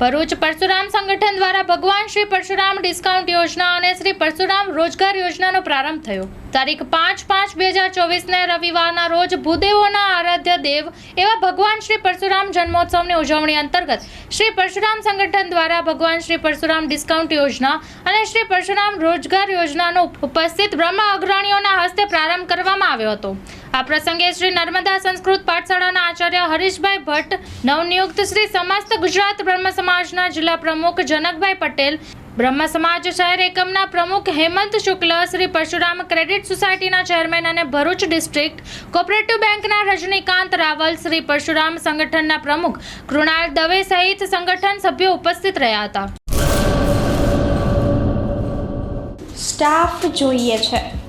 ભરૂચ પરશુરામ સંગઠન દ્વારા ભગવાન શ્રી પરશુરામ ડિસ્કાઉન્ટ યોજના અને શ્રી પરશુરામ રોજગાર યોજનાનો પ્રારંભ થયો. તારીખ પાંચ પાંચ બે હજાર ચોવીસને રવિવારના રોજ ભૂદેવોના આરાધ્ય દેવ એવા ભગવાન શ્રી પરશુરામ જન્મોત્સવની ઉજવણી અંતર્ગત શ્રી પરશુરામ સંગઠન દ્વારા ભગવાન શ્રી પરશુરામ ડિસ્કાઉન્ટ યોજના અને શ્રી પરશુરામ રોજગાર યોજનાનો ઉપસ્થિત બ્રહ્મ અગ્રણીઓના હસ્તે પ્રારંભ કરવામાં આવ્યો હતો. આ પ્રસંગે શ્રી નર્મદા સંસ્કૃત પાઠશાળાના આચાર્ય હરીશભાઈ ભટ્ટ, નવનિયુક્ત શ્રી સમસ્ત ગુજરાત બ્રહ્મ સમાજના જિલ્લા પ્રમુખ જનકભાઈ પટેલ, બ્રહ્મ સમાજ શહેર એકમના પ્રમુખ હેમંત શુક્લ, શ્રી પરશુરામ ક્રેડિટ સોસાયટીના ચેરમેન અને ભરૂચ ડિસ્ટ્રિક્ટ કોઓપરેટિવ બેંકના રજનીકાંત રાવલ, શ્રી પરશુરામ સંગઠનના પ્રમુખ કૃણાલ દવે સહિત સંગઠન સભ્યો ઉપસ્થિત રહ્યા હતા. સ્ટાફ જોઈએ છે.